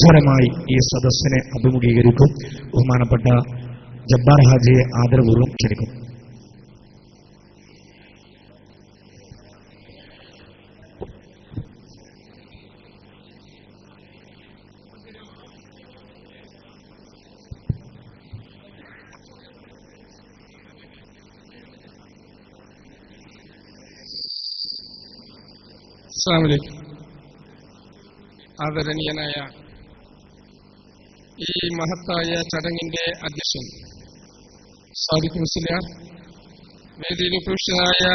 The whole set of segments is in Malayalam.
സ്വരമായി ഈ സദസ്സിനെ അഭിമുഖീകരിക്കും. ബഹുമാനപ്പെട്ട ജബ്ബാർ ഹാജിയെ ആദരപൂർവം ക്ഷണിക്കും. ആദരണീയനായ ഈ മഹത്തായ ചടങ്ങിന്റെ അധ്യക്ഷൻ സാദിഖ് വേദിയിൽ ഉപേക്ഷിതനായ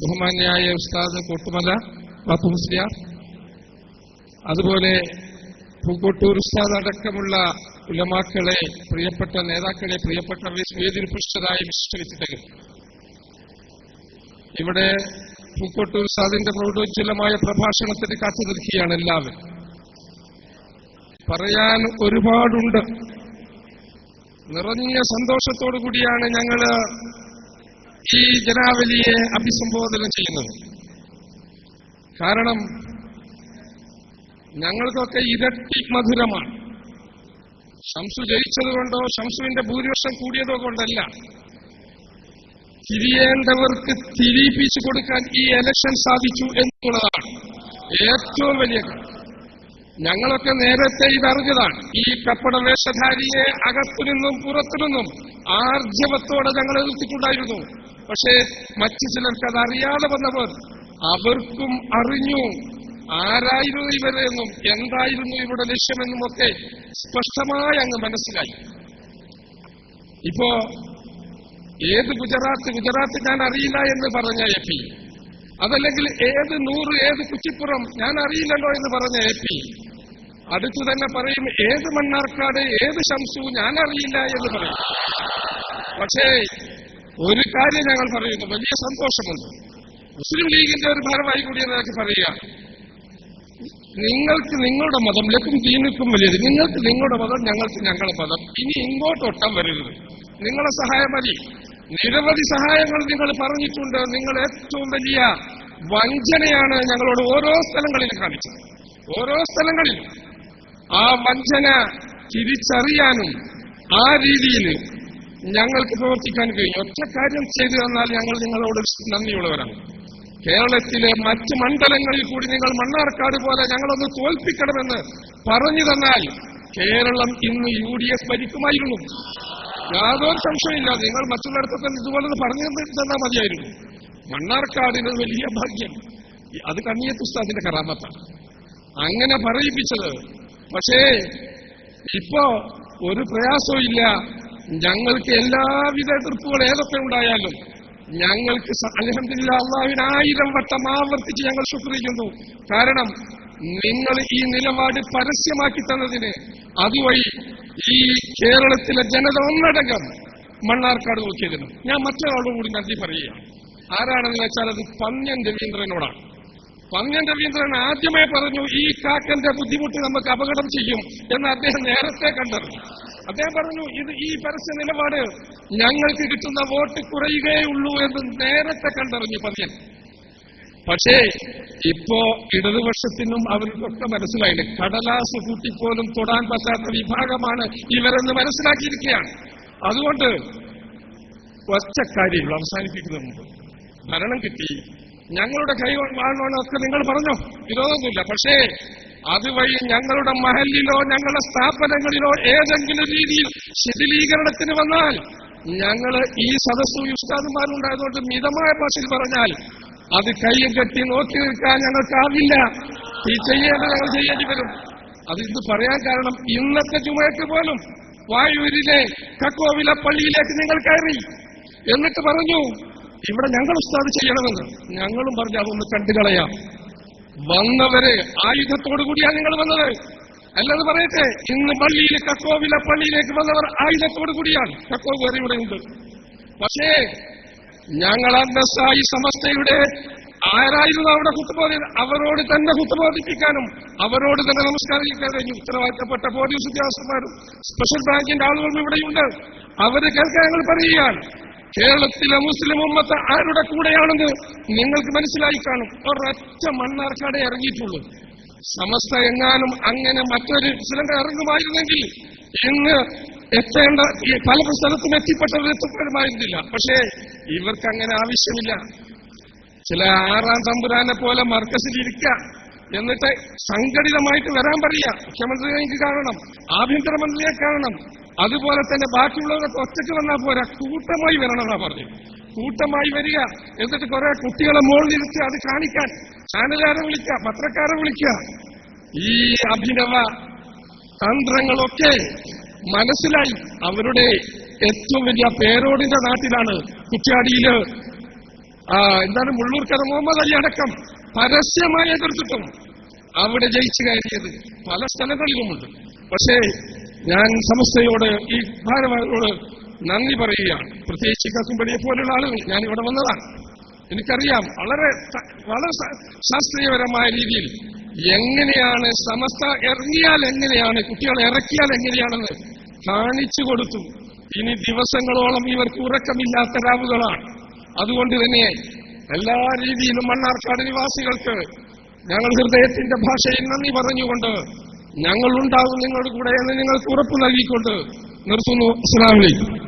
ബഹുമാന്യായ ഉസ്താദ് കൊട്ടുമല ബാപ്പു മുസ്ലിയാർ അതുപോലെ പൂക്കോട്ടൂർ ഉസ്താദ് അടക്കമുള്ള ഉലമാക്കളെ പ്രിയപ്പെട്ട നേതാക്കളെ പ്രിയപ്പെട്ട വേദിയിൽ ഉപേക്ഷിതരായ വിശിഷ്ട ഇവിടെ പൂക്കോട്ടൂർ സാദിന്റെ പ്രൗഢോജ്വലമായ പ്രഭാഷണത്തിന് കാത്തു നിൽക്കുകയാണ് എല്ലാവരും. പറയാൻ ഒരുപാടുണ്ട്. നിറഞ്ഞ സന്തോഷത്തോടു കൂടിയാണ് ഞങ്ങൾ ഈ ജനാവലിയെ അഭിസംബോധന ചെയ്യുന്നത്. കാരണം ഞങ്ങൾക്കൊക്കെ ഇരട്ടി മധുരമാണ്. ഷംസു ജയിച്ചതുകൊണ്ടോ ഷംസുവിന്റെ ഭൂരിപക്ഷം കൂടിയതോ കൊണ്ടല്ല. തിരിയേണ്ടവർക്ക് തിരിയിപ്പിച്ചു കൊടുക്കാൻ ഈ എലക്ഷൻ സാധിച്ചു എന്നുള്ളതാണ് ഏറ്റവും വലിയ കാര്യം. ഞങ്ങളൊക്കെ നേരത്തെ ഇതറിഞ്ഞതാണ് ഈ കപ്പട വേഷധാരിയെ അകത്തു നിന്നും പുറത്തു നിന്നും ആർജവത്തോടെ ഞങ്ങൾ എതിർത്തിട്ടുണ്ടായിരുന്നു. പക്ഷേ മറ്റു ചിലർക്ക് അത് അറിയാതെ വന്നവർ അവർക്കും അറിഞ്ഞു. ആരായിരുന്നു ഇവരെന്നും എന്തായിരുന്നു ഇവരുടെ ലക്ഷ്യമെന്നും ഒക്കെ സ്പഷ്ടമായി അങ്ങ് മനസ്സിലായി. ഇപ്പോ ഏത് ഗുജറാത്ത് ഗുജറാത്ത് ഞാൻ അറിയില്ല എന്ന് പറഞ്ഞ എ പി. അതല്ലെങ്കിൽ ഏത് നൂറ് ഏത് കുറ്റിപ്പുറം ഞാൻ അറിയില്ലല്ലോ എന്ന് പറഞ്ഞ എ പി. അടുത്തു തന്നെ പറയും ഏത് മണ്ണാർക്കാട് ഏത് ശംസു ഞാൻ അറിയില്ല എന്ന് പറയും. പക്ഷേ ഒരു കാര്യം ഞങ്ങൾ പറയുന്നു വലിയ സന്തോഷമുണ്ട്. മുസ്ലിം ലീഗിന്റെ ഒരു ഭാരമായി കൂടി എന്നൊക്കെ പറയുക. നിങ്ങൾക്ക് നിങ്ങളുടെ മതം ലക്കും ദീനുക്കും വലിയത് നിങ്ങൾക്ക് നിങ്ങളുടെ മതം ഞങ്ങൾക്ക് ഞങ്ങളുടെ മതം. ഇനി ഇങ്ങോട്ട് ഒട്ടാൻ വരരുത്. നിങ്ങളെ സഹായം മതി. നിരവധി സഹായങ്ങൾ നിങ്ങൾ പറഞ്ഞിട്ടുണ്ട്. നിങ്ങൾ ഏറ്റവും വലിയ വഞ്ചനയാണ് ഞങ്ങളോട് ഓരോ സ്ഥലങ്ങളിലും കാണിച്ചത്. ഓരോ സ്ഥലങ്ങളിലും. ആ വഞ്ചന തിരിച്ചറിയാനും ആ രീതിയിൽ ഞങ്ങൾക്ക് പ്രവർത്തിക്കാൻ കഴിയും. ഒറ്റ കാര്യം ചെയ്തു തന്നാൽ ഞങ്ങൾ നിങ്ങളോട് നന്ദിയുള്ളവരാണ്. കേരളത്തിലെ മറ്റ് മണ്ഡലങ്ങളിൽ കൂടി നിങ്ങൾ മണ്ണാർക്കാട് പോലെ ഞങ്ങളൊന്ന് തോൽപ്പിക്കണമെന്ന് പറഞ്ഞു തന്നാൽ കേരളം ഇന്ന് യു ഡി എഫ് ഭരിക്കുമായിരുന്നു. യാതൊരു സംശയമില്ല നിങ്ങൾ മറ്റുള്ളിടത്തൊക്കെ ഇതുപോലെ പറഞ്ഞു തന്നാൽ മതിയായിരുന്നു. മണ്ണാർക്കാടിന് വലിയ ഭാഗ്യം. അത് കണ്ണിയത്ത് ഉസ്താദിന്റെ കറാമത്താണ്. അങ്ങനെ പറയിപ്പിച്ചത് പക്ഷേ ഇപ്പോ ഒരു പ്രയാസവും ഇല്ല. ഞങ്ങൾക്ക് എല്ലാവിധ എതിർപ്പുകൾ ഏതൊക്കെ ഉണ്ടായാലും ഞങ്ങൾക്ക് അലഹമില്ല അള്ളാഹുവിന് വട്ടം ആവർത്തിച്ച് ഞങ്ങൾ ശുക്രിക്കുന്നു കാരണം നിങ്ങൾ ഈ നിലപാട് പരസ്യമാക്കി തന്നതിന് അതുവഴി ഈ കേരളത്തിലെ ജനത ഒന്നടങ്കം മണ്ണാർക്കാട് നോക്കിയതിന് ഞാൻ മറ്റൊരാളോട് കൂടി നന്ദി പറയുകയാണ്. ആരാണെന്ന് വെച്ചാൽ അത് പന്ന്യൻ രവീന്ദ്രനോടാണ്. പന്ന്യൻ രവീന്ദ്രൻ ആദ്യമേ പറഞ്ഞു ഈ കാക്കന്റെ ബുദ്ധിമുട്ട് നമുക്ക് അപകടം ചെയ്യും എന്ന് അദ്ദേഹം നേരത്തെ കണ്ടറിഞ്ഞു. അദ്ദേഹം പറഞ്ഞു ഇത് ഈ പരസ്യ നിലപാട് ഞങ്ങൾക്ക് കിട്ടുന്ന വോട്ട് കുറയുകയുള്ളൂ എന്ന് നേരത്തെ കണ്ടറിഞ്ഞു പന്ന്യൻ പക്ഷേ ഇപ്പോ ഇടതുപക്ഷത്തിനും അവർക്കൊക്കെ മനസ്സിലായില്ല? കടലാസ് കൂട്ടിപ്പോലും തൊടാൻ പറ്റാത്ത വിഭാഗമാണ് ഇവരെന്ന് മനസ്സിലാക്കിയിരിക്കുകയാണ്. അതുകൊണ്ട് ഒറ്റ കാര്യങ്ങൾ ഭരണം കിട്ടി ഞങ്ങളുടെ കൈ വാങ്ങണമെന്നൊക്കെ നിങ്ങൾ പറഞ്ഞോ? വിരോധമൊന്നുമില്ല. പക്ഷേ അതുവഴി ഞങ്ങളുടെ മഹലിലോ ഞങ്ങളുടെ സ്ഥാപനങ്ങളിലോ ഏതെങ്കിലും രീതിയിൽ ശിഥിലീകരണത്തിന് വന്നാൽ ഞങ്ങൾ ഈ സദസ്സു ഉസ്താദുമാരുണ്ടായതുകൊണ്ട് മിതമായ ഭാഷയിൽ പറഞ്ഞാൽ അത് കൈയും കെട്ടി നോക്കി നിൽക്കാൻ ഞങ്ങൾക്കാവില്ല. ഈ ചെയ്യേണ്ടത് ഞങ്ങൾ ചെയ്യേണ്ടി വരും. അത് ഇത് പറയാൻ കാരണം ഇന്നത്തെ ചുമയക്ക് പോലും വായൂരിലെ കക്കോവില പള്ളിയിലേക്ക് നിങ്ങൾ കയറി. എന്നിട്ട് പറഞ്ഞു ഇവിടെ ഞങ്ങൾ ഉസ്താദ് ചെയ്യണമെന്ന്. ഞങ്ങളും പറഞ്ഞു അതൊന്ന് കണ്ടുകളയാം. വന്നവര് ആയുധത്തോടു കൂടിയാണ് നിങ്ങൾ വന്നത്. അല്ലത് പറയട്ടെ ഇന്ന് പള്ളിയിൽ കക്കോവില പള്ളിയിലേക്ക് വന്നവർ ആയുധത്തോടു കൂടിയാണ്. കക്കോ വേറെ ഇവിടെ ഉണ്ട്. പക്ഷേ ഞങ്ങൾ അന്തസ്സായി സമസ്തയുടെ ആരായിരുന്നു അവിടെ കുത്തുബോധി? അവരോട് തന്നെ കുത്തുബോധിപ്പിക്കാനും അവരോട് തന്നെ നമസ്കാരിക്കാൻ കഴിഞ്ഞു ഉത്തരവാദിത്തപ്പെട്ട പോലീസ് ഉദ്യോഗസ്ഥന്മാരും സ്പെഷ്യൽ ബ്രാഞ്ചിന്റെ ആളുകളും ഇവിടെയുണ്ട്. അവർ കേൾക്കാൻ ഞങ്ങൾ പറയുകയാണ്. കേരളത്തിലെ മുസ്ലിം ഉമ്മത്ത് ആരുടെ കൂടെയാണെന്ന് നിങ്ങൾക്ക് മനസ്സിലായി കാണും. ഒരൊറ്റ മണ്ണാർക്കാടെ ഇറങ്ങിയിട്ടുള്ളൂ. സമസ്ത എങ്ങാനും അങ്ങനെ മറ്റൊരു സിലിണ്ടർ ഇറങ്ങുമായിരുന്നെങ്കിൽ ഇന്ന് എത്തേണ്ട പല സ്ഥലത്തും എത്തിപ്പെട്ടവർ എത്തപ്പെടുമായിരുന്നില്ല. പക്ഷേ ഇവർക്ക് അങ്ങനെ ആവശ്യമില്ല. ചില ആറാം തമ്പുരാനെ പോലെ മർക്കസിലിരിക്കുക എന്നിട്ട് സംഘടിതമായിട്ട് വരാൻ പറയുക. മുഖ്യമന്ത്രിയെ കാണണം. ആഭ്യന്തരമന്ത്രിയെ കാണണം. അതുപോലെ തന്നെ ബാക്കിയുള്ളവരൊക്കെ ഒറ്റയ്ക്ക് വന്നാൽ പോരാ. കൂട്ടമായി വരണമെന്നാ പറഞ്ഞു. കൂട്ടമായി വരിക. എന്നിട്ട് കുറെ കുട്ടികളെ മുകളിലിരുത്തി അത് കാണിക്കാൻ. ചാനലുകാരെ വിളിക്കുക പത്രക്കാരെ വിളിക്കുക. ഈ അഭിനവ തന്ത്രങ്ങളൊക്കെ മനസ്സിലായി അവരുടെ ഏറ്റവും വലിയ പേരോടിന്റെ നാട്ടിലാണ് കുറ്റ്യാടിയിൽ എന്താണ് മുള്ളൂർക്കര മുഹമ്മദ് അലി അടക്കം പരസ്യമായി എതിർത്തിട്ടും അവിടെ ജയിച്ചു കയറിയത് പല സ്ഥലങ്ങളിലുമുണ്ട്. പക്ഷേ ഞാൻ സമസ്തയോട് ഈ ഭാരവാഹികളോട് നന്ദി പറയുകയാണ്. പ്രത്യേകിച്ച് കക്കുംപടിയെ പോലുള്ള ആളുകൾ. ഞാൻ ഇവിടെ വന്നതാണ്. എനിക്കറിയാം വളരെ വളരെ ശാസ്ത്രീയപരമായ രീതിയിൽ എങ്ങനെയാണ് സമസ്ത ഇറങ്ങിയാൽ എങ്ങനെയാണ് കുട്ടികളെ ഇറക്കിയാൽ എങ്ങനെയാണെന്ന് കാണിച്ചു കൊടുത്തു ഇനി ദിവസങ്ങളോളം ഇവർക്ക് ഉറക്കമില്ലാത്ത രാവുകളാണ്. അതുകൊണ്ട് തന്നെ എല്ലാ രീതിയിലും മണ്ണാർക്കാട് നിവാസികൾക്ക് ഞങ്ങൾ ഹൃദയത്തിന്റെ ഭാഷയിൽ നന്ദി പറഞ്ഞുകൊണ്ട് ഞങ്ങൾ ഉണ്ടാകും നിങ്ങളുടെ കൂടെ എന്ന് നിങ്ങൾക്ക് ഉറപ്പ് നൽകിക്കൊണ്ട് നിർത്തുന്നു. അസ്സാം അലൈക്കും.